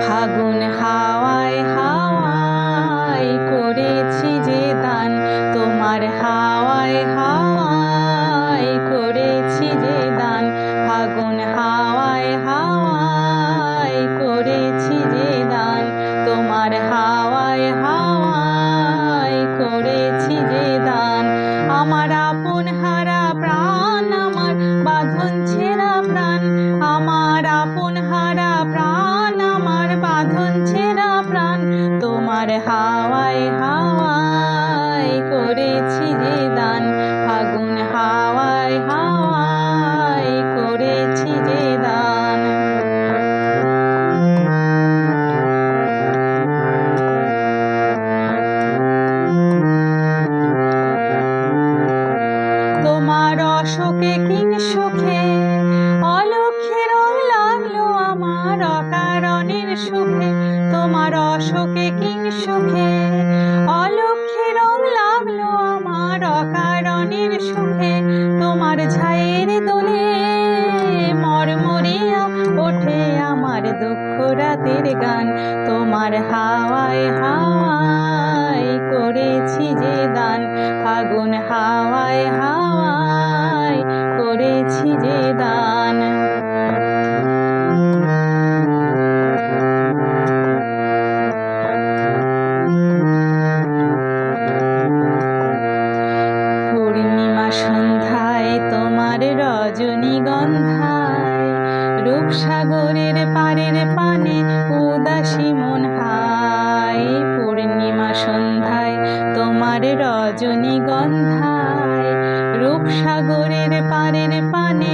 ফাগুন হাওয়ায় করেছি যে দান তোমার হাওয়ায় করেছি যে দান ফাগুন হাওয়ায় হাওয়ায় করেছি যে দান তোমার হাওয়ায় হাওয়ায় করেছি যে দান আমার আপন হারা বাঁধন ছেঁড়া প্রাণ, তোমার হাওয়ায় হাওয়ায় করেছি যে দান। ফাগুন হাওয়ায় হাওয়ায় করেছি যে দান। তোমার অশোকে কিং সুখে, অলক্ষে রং লাগল আমার অকারণের সুখে তোমার অসুখে কিং সুখে। অলক্ষে রং লাগল আমার অকারণের সুখে। তোমার ছায়ের দোলে মরমরিয়া ওঠে আমার দুঃখ রাতের গান। তোমার হাওয়ায় সন্ধ্যায় তোমার রজনীগন্ধায়, রূপসাগরের পারের পানে উদাসী মন হায়, পূর্ণিমা সন্ধ্যায় তোমার রজনীগন্ধায়, রূপসাগরের পারের পানে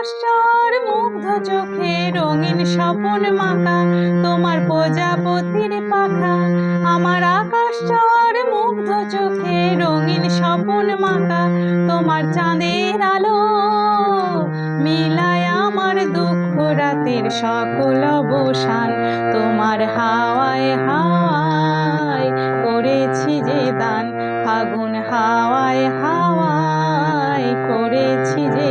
আমার মুগ্ধ চোখে রঙিন স্বপন মাখা, তোমার প্রজাপতির পাখা, আমার আকাশ চর মুগ্ধ চোখে রঙিন স্বপন মাখা, তোমার চাঁদের আলো মিলায় আমার দুঃখ রাতের সকল অবসান, তোমার হাওয়ায় হাওয়ায় করেছি যে দান, ফাগুন হাওয়ায় হাওয়ায় করেছি যে